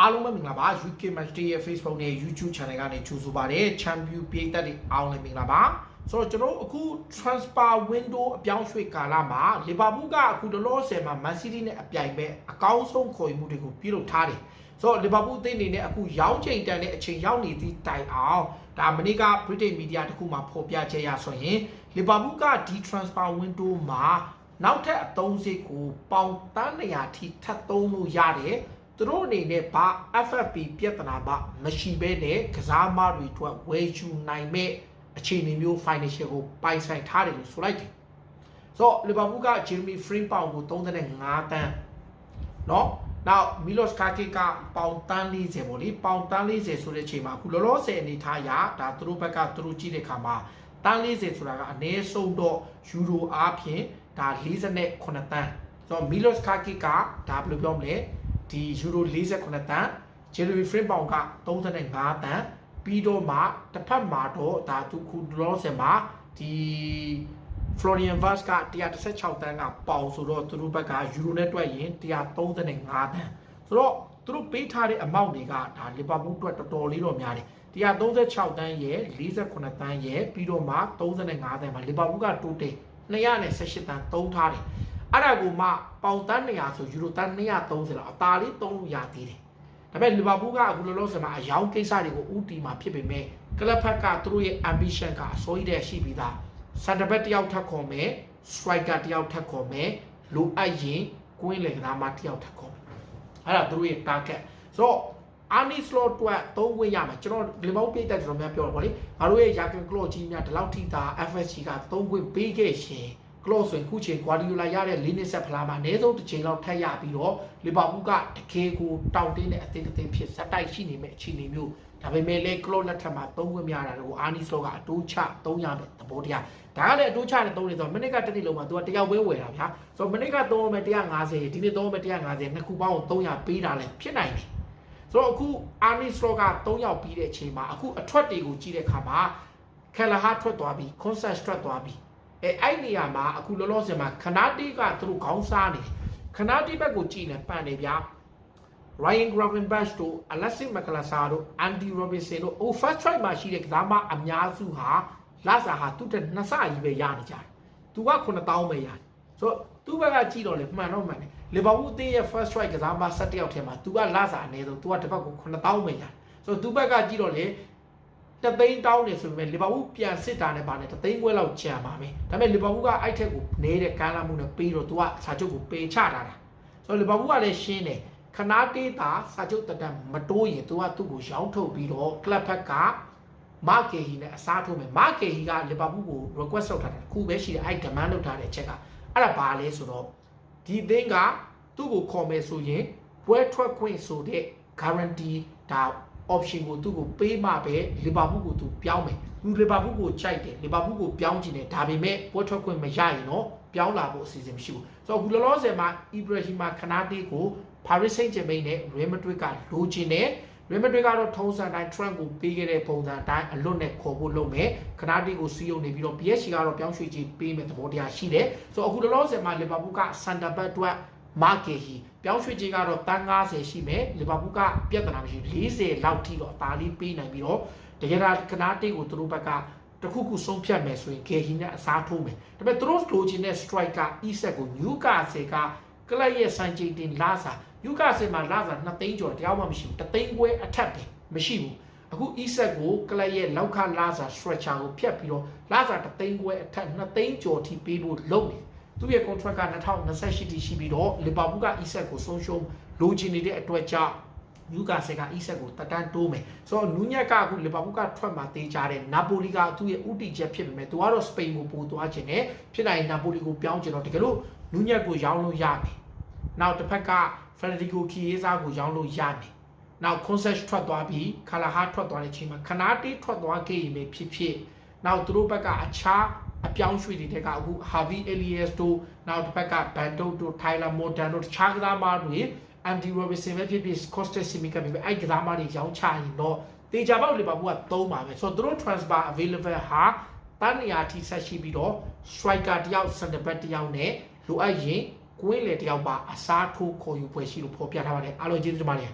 အားလုံးပဲမင်္ဂလာပါ UK Match Day ရဲ့ Facebook နဲ့ YouTube Channel ကနေကြိုဆိုပါရစေ Champion ပြည်သက်တွေအားလုံးလည်းမင်္ဂလာပါဆိုတော့ကျွန်တော်တို့အခု transfer window အပြောင်းရွှေ့ကာလမှာ Liverpool ကအခုလောလောဆယ်မှာ Man City နဲ့အပြိုင်ပဲအကောင်းဆုံးခေါ်ယူမှုတွေကိုပြုလုပ်ထားတယ်ဆိုတော့ Liverpool အသင်းအနေနဲ့အခုရောင်းချိန်တန်တဲ့အချိန်ရောက်နေသည့်တိုင်အောင်ဒါမနေ့က British Media တခုမှဖော်ပြချက်ရဆိုရင် Liverpool ကဒီ transfer window မှာနောက်ထပ်အသုံးစရိတ်ကိုပေါင်တန်း100ထိထပ်သုံးလို့ရတယ် သူတို့အနေနဲ့ဘာ FFP ပြဿနာမှမရှိဘဲနဲ့ကစားမတွေအတွက်ဝယ်ယူနိုင်မဲ့အခြေအနေမျိုး financial ကိုပိုင်ဆိုင်ထားတယ်လို့ဆိုလိုက်တယ်။ဆိုတော့ Liverpool က Jeremy Frimpong ကို35တန်းเนาะနောက်မီလော့စ်ကာကီကပေါင်တန်း40ပေါ့လေပေါင်တန်း40ဆိုတဲ့အချိန်မှာအခုလောလောဆယ်အနေထားရဒါသူတို့ဘက်ကသူတို့ကြည့်တဲ့ခါမှာတန်း40ဆိုတာကအနည်းဆုံးတော့ယူရိုအားဖြင့်ဒါ48တန်းဆိုတော့မီလော့စ်ကာကီကဒါဘယ်လိုပြောမလဲ ဒီယူရို48တန်းဂျယ်ရီဖရင်ပေါင်က35တန်းပြီးတော့မှတစ်ဖက်မှာတော့ဒါသူခုလောဆယ်မှာဒီ Florian Vaz က116တန်းကပေါင်ဆိုတော့သူတို့ဘက်ကယူရိုနဲ့တွက်ရင်135တန်းဆိုတော့သူတို့ပေးထားတဲ့ amount တွေကဒါလီဗာပူးအတွက်တော်တော်လေးတော့များတယ်136တန်းရဲ့48တန်းရဲ့ပြီးတော့မှ35တန်းမှာလီဗာပူးကတိုးတယ်218တန်းသုံးထားတယ် အဲ့ဒါကိုမှပေါင်တန်း200ဆိုယူရိုတန်း230လောက်အသာလေးသုံးလို့ရသေးတယ်ဒါပေမဲ့လီဗာပူးကအခုလောလောဆယ်မှာအယောင်ကိစ္စတွေကိုဥတီမှာဖြစ်ပေမဲ့ကလပ်ဖက်ကသူတို့ရဲ့ ambition ကအစိုးရတဲ့ရှိပြီးသားစန်တဘက်တယောက်ထပ်ခေါ်မယ်စထရိုက်ကာတယောက်ထပ်ခေါ်မယ်လိုအပ်ရင်ကွင်းလေကစားမတယောက်ထပ်ခေါ်မယ်အဲ့ဒါသူတို့ရဲ့ target ဆိုတော့အာနီစလော့တွက်သုံးဝင်ရမှာကျွန်တော်လီမောပြည့်တဲ့ကျွန်တော်များပြောတော့ဗောလေငါတို့ရဲ့ယာကင်ကလော့ကြီးများဒီလောက်ထိတာ FSG ကသုံးဝင်ပေးခဲ့ရှင် ကလော့ဆိုရင်ခုချိန်ဂွာဒီယိုလာရတဲ့လေးနှစ်ဆက်ဖလားမှာအနည်းဆုံးတစ်ချိန်လောက်ထပ်ရပြီးတော့လီဗာပူးကတကယ်ကိုတောင်းတင်းတဲ့အသင်းတစ်သင်းဖြစ်ဇက်တိုက်ရှိနေမဲ့အခြေအနေမျိုးဒါပေမဲ့လေကလော့လက်ထက်မှာသုံးဝင်မရတာကိုအာနီစလော့ကအတိုးချသုံးရမယ်သဘောတရားဒါကလည်းအတိုးချနဲ့သုံးနေဆိုမိနစ်ကတစ်နေ့လုံးမှာ तू ကတယောက်ပဲဝယ်တာဗျာဆိုတော့မိနစ်ကသုံးမယ်150ဒီနေ့သုံးမယ်150နှစ်ခုပေါင်း300ပေးတာလည်းဖြစ်နိုင်တယ်ဆိုတော့အခုအာနီစလော့က3ယောက်ပြီးတဲ့အချိန်မှာအခုအထွက်တွေကိုကြည့်တဲ့အခါမှာကယ်လာဟာထွက်သွားပြီးကွန်ဆက်ထွက်သွားပြီး အဲအဲ့နေရာမှာအခုလောလောဆယ်မှာခနာတီကသူတို့ခေါင်းစားနေခနာတီဘက်ကိုကြည့်နေပန်နေဗျာ Ryan Gravenberch တို့ Alexis McAllister တို့ Andy Robertson တို့ oh first try မှာရှိတဲ့ကစားမအများစုဟာလာစာဟာသူ့တက်နှစ်ဆကြီးပဲရနေကြတယ်။ तू က9000ပဲရတယ်။ဆိုတော့သူ့ဘက်ကကြည့်တော့လေမှန်တော့မှန်တယ်။ Liverpool အသင်းရဲ့ first try ကစားမ17ယောက်ထဲမှာ तू ကလာစာအနည်းဆုံး तू ကတစ်ဖက်ကို9000ပဲရတယ်။ဆိုတော့သူ့ဘက်ကကြည့်တော့လေ တသိန်းတောင်းနေဆိုပေမဲ့လီဗာပူးပြန်စစ်တာနဲ့ပါနဲ့တသိန်းခွဲလောက်ကျန်ပါမယ်။ဒါပေမဲ့လီဗာပူးကအဲ့ထက်ကိုနေတဲ့ကမ်းလာမှုနဲ့ပေးတော့ तू ကစာချုပ်ကိုပေးချထားတာ။ဆိုတော့လီဗာပူးကလည်းရှင်းတယ်ခနာတေးတာစာချုပ်တတမတိုးရင် तू ကသူ့ကိုရောင်းထုတ်ပြီးတော့ကလပ်ဖက်ကမာကေဟီနဲ့အစားထိုးမယ်မာကေဟီကလီဗာပူးကို request လုပ်ထားတယ်ခုပဲရှိတယ်အဲ့ demand လုပ်ထားတဲ့အချက်ကအဲ့ဒါဘာလဲဆိုတော့ဒီသင်းကသူ့ကိုခေါ်မယ်ဆိုရင်ပွဲထွက်ခွင့်ဆိုတဲ့ guarantee ဒါ option ကိုသူ့ကိုပေးမှပဲလီဗာပူးကိုသူပြောင်းမယ်သူလီဗာပူးကိုကြိုက်တယ်လီဗာပူးကိုပြောင်းချင်တယ်ဒါပေမဲ့ပွဲထွက်ခွင့်မရရင်တော့ပြောင်းလာဖို့အစီအစဉ်မရှိဘူးဆိုတော့အခုလောလောဆယ်မှာ Ibrahim Kanate ကို Paris Saint-Germain နဲ့ Real Madrid ကလိုချင်တယ် Real Madrid ကတော့ထုံးစံတိုင်း Trump ကိုပေးခဲ့တဲ့ပုံစံအတိုင်းအလွတ်နဲ့ခေါ်ဖို့လုပ်မယ်ခနာတီကိုစီးရုံနေပြီးတော့ PSG ကတော့ပြောင်းရွှေ့ခြင်းပေးမယ်သဘောတရားရှိတယ်ဆိုတော့အခုလောလောဆယ်မှာ Liverpool က Center back အတွက် market ဟီပြောင်းရွှေ့ခြင်းကတော့တန်း90ရှိမယ် Liverpool ကပြဿနာမရှိ40လောက်ထိတော့အသာလေးပေးနိုင်ပြီးတော့တကယ်ဒါခနာတီကိုသူတို့ဘက်ကတခုခုဆုံးဖြတ်မယ်ဆိုရင်ဂေဟီနဲ့အစားထိုးမယ်ဒါပေမဲ့သူတို့လိုချင်တဲ့ striker Isak ကို Newcastle ကကလပ်ရဲ့စံချိန်တင်လာစာယူကာစင်မှာလာစာ2သိန်းကျော်တရားမှမရှိဘူး3သိန်းခွဲအထက်ပဲမရှိဘူးအခု e-set ကိုကလပ်ရဲ့လောက်ခလာစာ stretcher ကိုဖြတ်ပြီးတော့လာစာ3သိန်းခွဲအထက်2သိန်းကျော်ထိပေးဖို့လုပ်နေ သူ့ရဲ့ contract က2028ထိရှိပြီးတော့လီဗာပူးက e-set ကိုဆုံးရှုံးလိုချင်နေတဲ့အတွက်ကြောင့်ယူကာဆယ်က e-set ကိုတက်တန်းတိုးမယ်ဆိုတော့နူးညက်ကအခုလီဗာပူးကထွက်မှာတေးကြတယ်နာပိုလီကသူ့ရဲ့ဥတီချက်ဖြစ်ပေမဲ့သူကတော့စပိန်ကိုပို့သွားခြင်းနဲ့ဖြစ်နိုင်နာပိုလီကိုပြောင်းခြင်းတော့တကယ်လို့နူးညက်ကိုရောင်းလို့ရမယ်နောက်တစ်ဖက်က Federico Chiesa ကိုရောင်းလို့ရမယ်။နောက် Concert ထွက်သွားပြီးခလာဟာထွက်သွားတဲ့အချိန်မှာခနာတီထွက်သွားခဲ့ရင်ပဲဖြစ်ဖြစ်နောက်သူတို့ဘက်ကအခြား အပြောင်းရွှေ့တွေတဲ့ကအခု Harvey Elias တို့နောက်တစ်ဖက်က Bandot တို့ Tyler Morton တို့တခြားကစားမတွေ Andy Robertson ပဲဖြစ်ဖြစ် Costas Simica ပဲအဲ့ကစားမတွေရောင်းချရင်တော့တေချာပေါက်လီဗာပူးကသုံးပါပဲဆိုတော့သူတို့ transfer available ဟာတန်းနေရာထိဆက်ရှိပြီးတော့ striker တယောက် center back တယောက်နဲ့လိုအပ်ရင်ကွင်းလေတယောက်ပါအစားထိုးခေါ်ယူပွဲရှိလို့ဖော်ပြထားပါတယ်အားလုံးကျေးဇူးတင်ပါတယ်